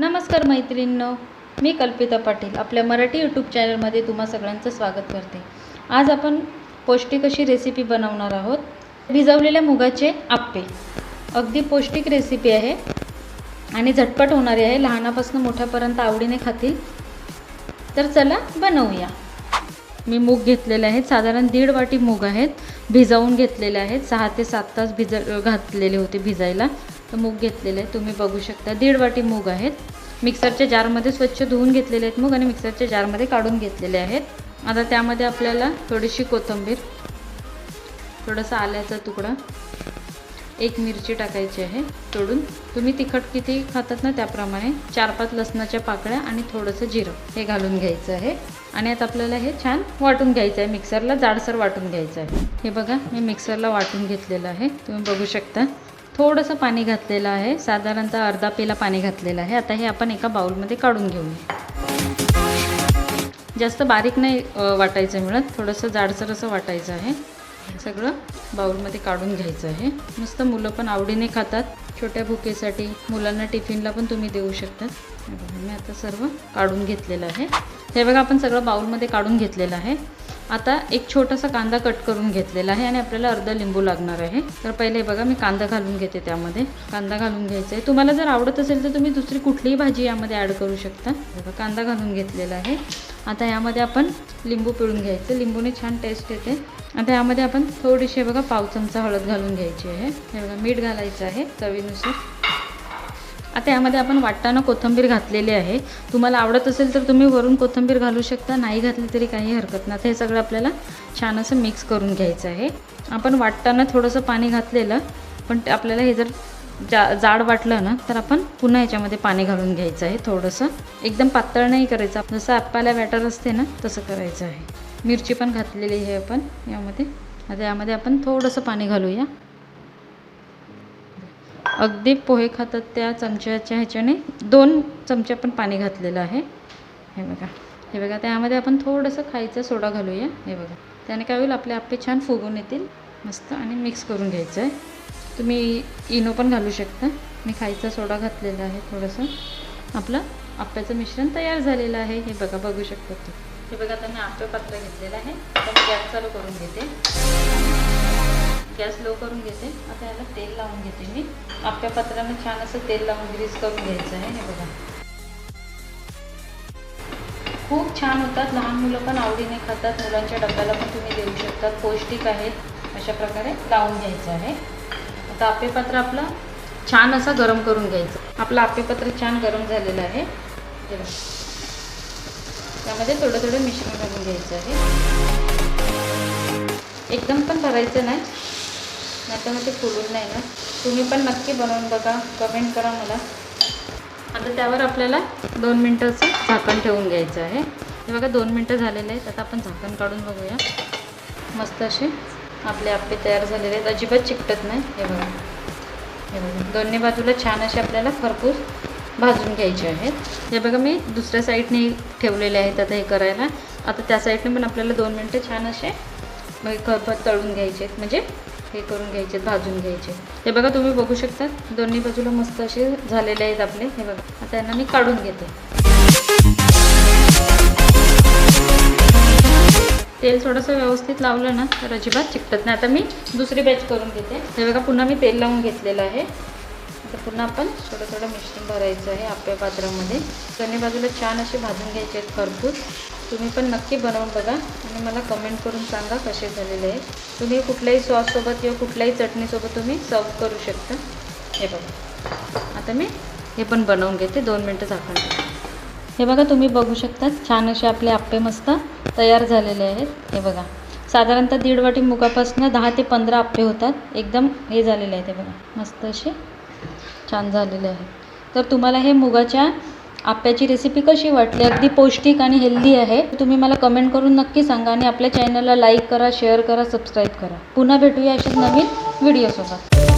नमस्कार मैत्रिणींनो मी कल्पिता पाटील आपल्या मराठी यूट्यूब चॅनलमध्ये तुम्हा सगळ्यांचं स्वागत करते. आज आपण पौष्टिक अशी रेसिपी बनवणार आहोत. भिजवलेल्या मुगाचे आप्पे. अगदी पौष्टिक रेसिपी आहे आणि झटपट होणारी आहे. लहानापासून मोठ्यापर्यंत आवडीने खातील. तर चला बनवूया. मी मूग घेतलेले आहेत. साधारण दीड वाटी मूग आहेत. भिजवून घेतलेले आहेत. सहा ते सात तास भिज घातलेले होते भिजायला. तर मूग घेतलेले आहे तुम्ही बघू शकता दीड वाटी मूग आहेत. मिक्सरच्या जारमध्ये स्वच्छ धुवून घेतलेले आहेत मग आणि मिक्सरच्या जारमध्ये काढून घेतलेले आहेत. आता त्यामध्ये आपल्याला थोडीशी कोथिंबीर थोडासा आल्याचा तुकडा एक मिरची टाकायची आहे तोडून. तुम्ही तिखट किती खातात ना त्याप्रमाणे चार पाच लसणाच्या पाकळ्या आणि थोडंसं जिरं हे घालून घ्यायचं आहे. आणि आता आपल्याला हे छान वाटून घ्यायचं आहे. मिक्सरला जाडसर वाटून घ्यायचं आहे. हे बघा मी मिक्सरला वाटून घेतलेलं आहे. तुम्ही बघू शकता. थोडंसं पाणी घातलेलं आहे. साधारणतः अर्धा पेला पाणी घातलेलं आहे. आता हे आपण एका बाउलमध्ये काढून घेऊया. जास्त बारीक नाही वाटायचं मिळत. थोडंसं जाडसर असं वाटायचं आहे. हे सगळं बाउलमध्ये काढून घ्यायचं आहे. मस्त मुलं पण आवडीने खातात. छोट्या भुकेसाठी मुलांना टिफिनला पण तुम्ही देऊ शकतात. मी आता सर्व काढून घेतलेलं आहे. हे बघा आपण सगळं बाउलमध्ये काढून घेतलेलं आहे. आता एक छोटासा कांदा कट करून घेतलेला आहे आणि आपल्याला अर्धा लिंबू लागणार आहे. तर पहिले बघा मी कांदा घालून घेते त्यामध्ये. कांदा घालून घ्यायचा आहे. तुम्हाला जर आवडत असेल तर तुम्ही दुसरी कुठलीही भाजी यामध्ये ॲड करू शकता. बघा कांदा घालून घेतलेला आहे. आता यामध्ये आपण लिंबू पिळून घ्यायचं. लिंबूने छान टेस्ट येते. आता यामध्ये आपण थोडीशी बघा पाव चमचा हळद घालून घ्यायची आहे. हे बघा मीठ घालायचं आहे चवीनुसार. आता यामध्ये आपण वाटताना कोथिंबीर घातलेली आहे. तुम्हाला आवडत असेल तर तुम्ही वरून कोथिंबीर घालू शकता. नाही घातली तरी काही हरकत नाही. आता हे सगळं आपल्याला छान असं मिक्स करून घ्यायचं आहे. आपण वाटताना थोडंसं पाणी घातलेलं पण ते आपल्याला हे जर जा जाड वाटलं ना तर आपण पुन्हा याच्यामध्ये पाणी घालून घ्यायचं आहे थोडंसं. एकदम पातळ नाही करायचं. जसं आप्पाला बॅटर असते ना तसं करायचं आहे. मिरची पण घातलेली आहे आपण यामध्ये. आता यामध्ये आपण थोडंसं पाणी घालूया. अगदी पोहे खातात त्या चमच्याच्या ह्याच्याने दोन चमचे आपण पाणी घातलेलं आहे. हे बघा. हे बघा त्यामध्ये आपण थोडंसं खायचा सोडा घालूया. हे बघा. त्याने काय होईल आपले आप्पे छान फुगून येतील. मस्त आणि मिक्स करून घ्यायचं आहे. तुम्ही इनो पण घालू शकता. मी खायचा सोडा घातलेला आहे थोडंसं. आपलं आप्याचं मिश्रण तयार झालेलं आहे. हे बघा बघू शकता तू हे बघा आता मी आप्य पात्र घेतलेलं आहे. तर मी गॅस चालू करून घेते. गॅस लो करून घेते. आता याला तेल लावून घेते मी. आपल्या पत्राने छान असं तेल लावून ग्रीस करून घ्यायचं आहे. हे बघा. खूप छान होतात. लहान मुलं पण आवडीने खातात. मुलांच्या डब्याला पण तुम्ही देऊ शकतात. पौष्टिक आहेत. अशा प्रकारे लावून घ्यायचं आहे. आता आपेपत्र आपलं छान असं गरम करून घ्यायचं. आपलं आपेपत्र छान गरम झालेलं आहे. त्यामध्ये थोडं थोडं मिश्रण घालून घ्यायचं आहे. एकदम पण भरायचं नाही. नाही तर मग ते फुलून नाही ना. तुम्ही पण नक्की बनवून बघा. कमेंट करा मला. आता त्यावर आपल्याला दोन मिनटाचं झाकण ठेवून घ्यायचं आहे. हे बघा दोन मिनटं झालेले आहेत. आता आपण झाकण काढून बघूया. मस्त असे आपले आप्पे तयार झालेले आहेत. अजिबात चिकटत नाही. हे बघा. हे बघा. दोन्ही बाजूला छान असे आपल्याला भरपूर भाजून घ्यायचे आहेत. हे बघा मी दुसऱ्या साईडने ठेवलेले आहेत आता हे करायला. आता त्या साईडने पण आपल्याला दोन मिनटं छान असे तळून घ्यायचे आहेत. म्हणजे हे करून घ्यायचे भाजून घ्यायचे. हे बघा तुम्ही बघू शकता दोन्ही बाजूला मस्त असे झालेले आहेत आपले. हे बघा आता यांना मी काढून घेते. तेल थोडंसं व्यवस्थित लावलं ना तर अजिबात चिकटत नाही. आता मी दुसरी बॅच करून घेते. हे बघा पुन्हा मी तेल लावून घेतलेलं आहे. आता पुन्हा आपण थोडं थोडं मिश्रण भरायचं आहे आपल्या पात्रामध्ये. दोन्ही बाजूला छान असे भाजून घ्यायचे आहेत खरपूस तुम्ही पण नक्की बनवून बघा आणि मला कमेंट करून सांगा कसे झालेले आहेत. तुम्ही कुठल्याही सॉससोबत किंवा कुठल्याही चटणीसोबत तुम्ही सर्व करू शकता. हे बघा. आता मी हे पण बनवून घेते. दोन मिनटं झाकण हे बघा तुम्ही बघू शकता छान असे आपले आप्पे मस्त तयार झालेले आहेत. हे बघा. साधारणतः दीड वाटी मुगापासून दहा ते पंधरा आप्पे होतात. एकदम हे झालेले आहेत. हे बघा. मस्त असे छान झालेले आहेत. तर तुम्हाला हे मुगाच्या आप्याची रेसिपी कशी वाटली? अगदी पौष्टिक आणि हेल्दी आहे. तुम्ही मला कमेंट करून नक्की सांगा आणि आपल्या चॅनलला लाईक करा शेअर करा सबस्क्राईब करा. पुन्हा भेटूया अशाच नवीन व्हिडिओसोबत